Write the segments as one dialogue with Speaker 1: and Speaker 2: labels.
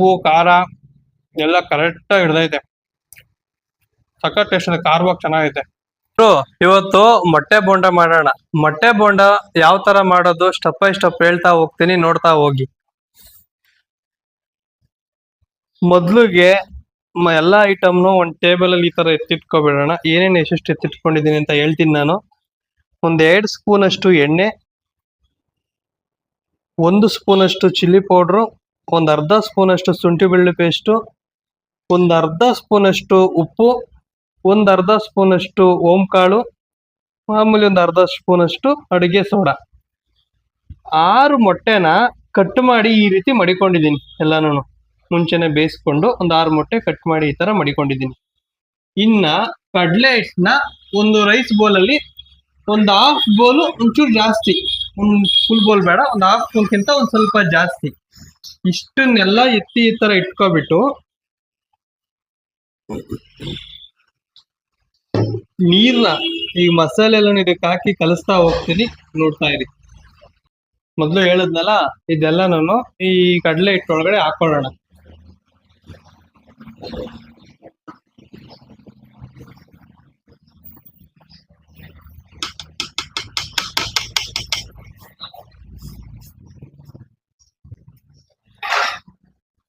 Speaker 1: ಉಪ್ಪು, ಖಾರ ಎಲ್ಲ ಕರೆಕ್ಟ್ ಹಿಡ್ದೈತೆ. ಸಖತ್ ಟೇಸ್ಟ್ ಇದೆ ಖಾರವಾಗಿ ಚೆನ್ನಾಗೈತೆ. ಇವತ್ತು ಮೊಟ್ಟೆ ಬೋಂಡ ಮಾಡೋಣ. ಮೊಟ್ಟೆ ಬೋಂಡ ಯಾವ ತರ ಮಾಡೋದು ಸ್ಟೆಪ್ ಬೈ ಸ್ಟೆಪ್ ಹೇಳ್ತಾ ಹೋಗ್ತೀನಿ, ನೋಡ್ತಾ ಹೋಗಿ. ಮೊದ್ಲಿಗೆ ಎಲ್ಲ ಎಲ್ಲಾ ಐಟಮ್ನು ಒಂದ್ ಟೇಬಲ್ ಅಲ್ಲಿ ಈ ತರ ಎತ್ತಿಟ್ಕೊಬಿಡೋಣ. ಏನೇನು ಎಷ್ಟೆಷ್ಟು ಎತ್ತಿಟ್ಕೊಂಡಿದ್ದೀನಿ ಅಂತ ಹೇಳ್ತೀನಿ ನಾನು. ಒಂದ್ ಎರಡು ಸ್ಪೂನ್ ಅಷ್ಟು ಎಣ್ಣೆ, ಒಂದು ಸ್ಪೂನ್ ಅಷ್ಟು ಚಿಲ್ಲಿ ಪೌಡ್ರು ಒಂದ್ ಅರ್ಧ ಸ್ಪೂನ್ ಅಷ್ಟು ಶುಂಠಿ ಬೆಳ್ಳುಳ್ಳಿ ಪೇಸ್ಟು, ಒಂದು ಅರ್ಧ ಸ್ಪೂನ್ ಅಷ್ಟು ಉಪ್ಪು, ಒಂದು ಅರ್ಧ ಸ್ಪೂನ್ ಅಷ್ಟು ಓಂ ಕಾಳು ಮಾಮೂಲಿ ಒಂದು ಅರ್ಧ ಸ್ಪೂನ್ ಅಷ್ಟು ಅಡಿಗೆ ಸೋಡಾ. ಆರು ಮೊಟ್ಟೆನ ಕಟ್ ಮಾಡಿ ಈ ರೀತಿ ಮಡಿಕೊಂಡಿದ್ದೀನಿ ಎಲ್ಲಾನು ಮುಂಚೆನೆ ಬೇಯಿಸ್ಕೊಂಡು ಒಂದು ಆರು ಮೊಟ್ಟೆ ಕಟ್ ಮಾಡಿ ಈ ತರ ಮಡಿಕೊಂಡಿದ್ದೀನಿ. ಇನ್ನ ಕಡ್ಲೆ ಹಿಟ್ಟನ್ನ ಒಂದು ರೈಸ್ ಬೌಲ್ ಅಲ್ಲಿ ಒಂದು ಹಾಫ್ ಬೌಲ್ ಒಂಚೂರು ಜಾಸ್ತಿ. ಒಂದು ಫುಲ್ ಬೌಲ್ ಬೇಡ, ಒಂದು ಹಾಫ್ ಸ್ಪೂನ್ಗಿಂತ ಒಂದು ಸ್ವಲ್ಪ ಜಾಸ್ತಿ. ಇಷ್ಟನ್ನೆಲ್ಲ ಎತ್ತಿ ಈ ತರ ಇಟ್ಕೊಬಿಟ್ಟು ನೀರ್ನ ಈ ಮಸಾಲೆ ಎಲ್ಲ ಇದಕ್ಕೆ ಹಾಕಿ ಕಲಿಸ್ತಾ ಹೋಗ್ತೀನಿ ನೋಡ್ತಾ ಇರಿ. ಮೊದ್ಲು ಹೇಳದ್ನಲ್ಲ ಇದೆಲ್ಲ ನಾನು ಈ ಕಡಲೆ ಹಿಟ್ಟೊಳಗಡೆ ಹಾಕೊಳ್ಳೋಣ.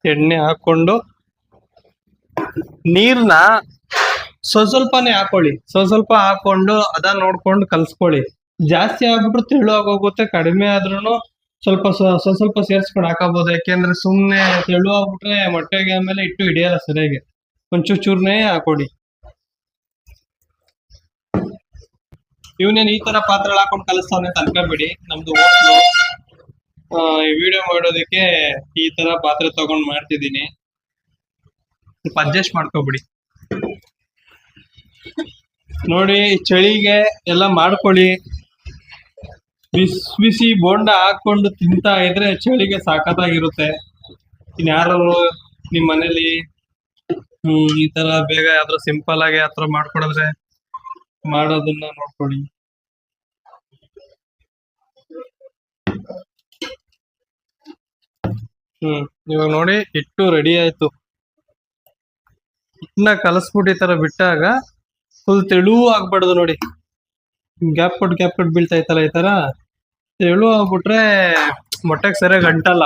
Speaker 1: ಎಣ್ಣೆ ಹಾಕೊಂಡು ನೀರ್ನ ಸ್ವಲ್ಪ ಸ್ವಲ್ಪನೇ ಹಾಕೊಳ್ಳಿ. ಸ್ವಲ್ಪ ಸ್ವಲ್ಪ ಹಾಕೊಂಡು ಅದ ನೋಡ್ಕೊಂಡು ಕಲ್ಸ್ಕೊಳ್ಳಿ. ಜಾಸ್ತಿ ಆಗ್ಬಿಟ್ರು ತೆಳು ಆಗೋಗುತ್ತೆ ಕಡಿಮೆ ಆದ್ರೂ ಸ್ವಲ್ಪ ಸ್ವಲ್ಪ ಸ್ವ ಸ್ವಲ್ಪ ಸೇರಿಸ್ಕೊಂಡು ಹಾಕಬಹುದು ಯಾಕೆಂದ್ರೆ ಸುಮ್ನೆ ತೆಳು ಆಗ್ಬಿಟ್ರೆ ಮೊಟ್ಟೆಗೆ ಆಮೇಲೆ ಇಟ್ಟು ಹಿಡಿಯಲ್ಲ ಸರಿಯಾಗಿ. ಒಂಚೂರು ಚೂರ್ನೇ ಹಾಕೊಡಿ ಇವನೇನ್ ಈ ತರ ಪಾತ್ರೆ ಹಾಕೊಂಡು ಕಲಿಸ್ತಾವನೆ ಅಂತ ನಮ್ದು ಈ ವಿಡಿಯೋ ಮಾಡೋದಕ್ಕೆ ಈ ತರ ಪಾತ್ರೆ ತಗೊಂಡ್ ಮಾಡ್ತಿದ್ದೀನಿ. ಸ್ವಲ್ಪ ಅಡ್ಜಸ್ಟ್ ಮಾಡ್ಕೊಬಿಡಿ. ನೋಡಿ ಚಳಿಗೆ ಎಲ್ಲ ಮಾಡ್ಕೊಳ್ಳಿ. ಬಿಸಿ ಬಿಸಿ ಬೋಂಡ ಹಾಕೊಂಡು ತಿಂತಾ ಇದ್ರೆ ಚಳಿಗೆ ಸಾಕತ್ತಾಗಿರುತ್ತೆ ಇನ್ಯಾರು ನಿಮ್ ಮನೇಲಿ ಹ್ಮ್ ಈ ತರ ಬೇಗ ಯಾವ್ದಾರು ಸಿಂಪಲ್ ಆಗಿ ಆತರ ಮಾಡ್ಕೊಡಿದ್ರೆ ಮಾಡೋದನ್ನ ನೋಡ್ಕೊಳ್ಳಿ. ಹ್ಮ್, ಇವಾಗ ನೋಡಿ, ಹಿಟ್ಟು ರೆಡಿ ಆಯ್ತು. ಹಿಟ್ಟನ್ನ ಕಲಸ್ಬಿಟ್ಟು ಈ ತರ ಬಿಟ್ಟಾಗ ಫುಲ್ ತೆಳು ಆಗ್ಬಾರ್ದು ನೋಡಿ. ಗ್ಯಾಪ್ ಕೊಟ್ಟು ಗ್ಯಾಪ್ ಕೊಟ್ಟು ಬೀಳ್ತಾ ಇತ್ತಲ್ಲ ಈ ತರ? ತೆಳು ಆಗ್ಬಿಟ್ರೆ ಮೊಟ್ಟೆಗೆ ಸರಿಯಾಗಿ ಅಂಟಲ್ಲ.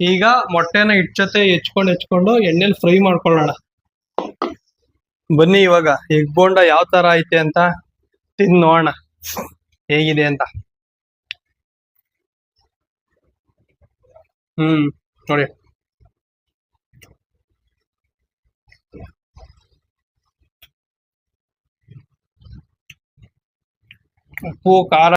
Speaker 1: ಈಗ ಮೊಟ್ಟೆನ ಹಿಟ್ ಜೊತೆ ಹೆಚ್ಕೊಂಡು ಹೆಚ್ಕೊಂಡು ಎಣ್ಣೆಲಿ ಫ್ರೈ ಮಾಡ್ಕೊಳ್ಳೋಣ. ಬನ್ನಿ ಇವಾಗ ಎಗ್ ಬೋಂಡ ಯಾವ ತರ ಐತೆ ಅಂತ ತಿನ್ ನೋಡೋಣ. ಹೇಗಿದೆ ಅಂತ. ಹ್ಮ್, ನೋಡಿ. ಉಪ್ಪು, ಖಾರ.